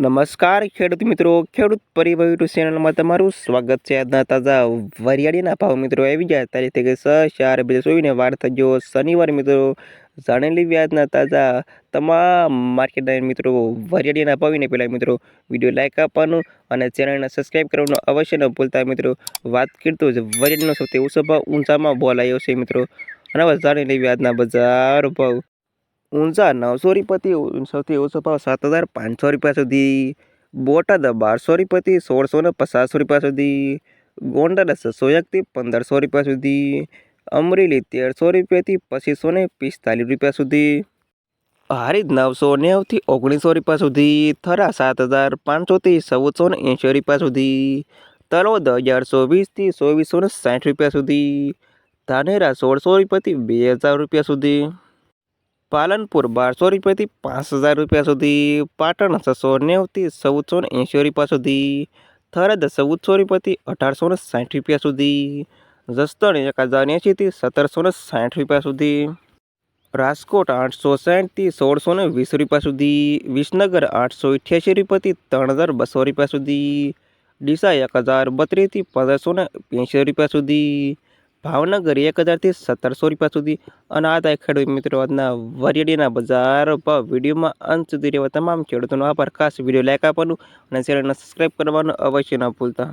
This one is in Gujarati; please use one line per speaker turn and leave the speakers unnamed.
નમસ્કાર, ખેડૂત મિત્રો. ખેડૂત પરિવાર યુટ્યુબ ચેનલમાં તમારું સ્વાગત છે. આજના તાજા વરિયાળીના ભાવ મિત્રો આવી ગયા. તારીખ કે સ ચાર, બે ચોવીસને વાર ગયો. શનિવાર મિત્રો જાણેલી વ્યાજના તાજા તમામ માર્કેટના મિત્રો, વરિયાળીના ભાવીને પહેલાં મિત્રો, વીડિયો લાઇક આપવાનું અને ચેનલને સબસ્ક્રાઈબ કરવાનું અવશ્ય ન ભૂલતા મિત્રો. વાત કરતો જ વરિયાળીનો સૌથી ઓછો ભાવ ઊંચામાં બોલ આવ્યો છે મિત્રો. અને હવે જાણેલી વ્યાજના બજાર ભાવ. ઊંઝા નવસો રૂપિયાથી સૌથી ઓછો ભાવ સાત હજાર પાંચસો રૂપિયા સુધી. બોટાદ બારસો રૂપિયાથી સોળસો ને પચાસ રૂપિયા સુધી. ગોંડલ છસો એકથી પંદરસો રૂપિયા સુધી. અમરેલી તેરસો રૂપિયાથી પચીસો ને પિસ્તાલીસ રૂપિયા સુધી. હારીજ નવસો નેવથી ઓગણીસો રૂપિયા સુધી. થરા સાત હજાર પાંચસોથી ચૌદસો ને એંશી રૂપિયા સુધી. તલોદ અગિયારસો વીસથી ચોવીસો ને સાઠ રૂપિયા સુધી. ધાનેરા સોળસો રૂપિયાથી બે હજાર રૂપિયા સુધી. પાલનપુર બારસો રૂપિયાથી પાંચ હજાર રૂપિયા સુધી, પાટણ છસો નેવથી ચૌદસો ને એંશી રૂપિયા સુધી, થરાદ ચૌદસો રૂપિયાથી અઢારસો ને સાઠ રૂપિયા સુધી, જસદણ એક હજાર એંશીથી સત્તરસો ને સાઠ રૂપિયા સુધી, રાજકોટ આઠસો સાઠથી સોળસો ને વીસ રૂપિયા સુધી, વિસનગર આઠસો અઠ્યાસી રૂપિયાથી ત્રણ હજાર બસો રૂપિયા સુધી, ડીસા એક હજાર બત્રીસથી પંદરસો ને રૂપિયા સુધી ભાવનગર એક હજારથી સત્તરસો રૂપિયા સુધી. અને આ થાય ખેડૂત મિત્રો, આજના વરિયાળીના બજાર ભાવ વિડીયોમાં અંત સુધી રહેવા તમામ ખેડૂતોનો આભાર. ખાસ વીડિયો લાઈક આપવાનું અને ચેનલને સબસ્ક્રાઈબ કરવાનું અવશ્ય ન ભૂલતા.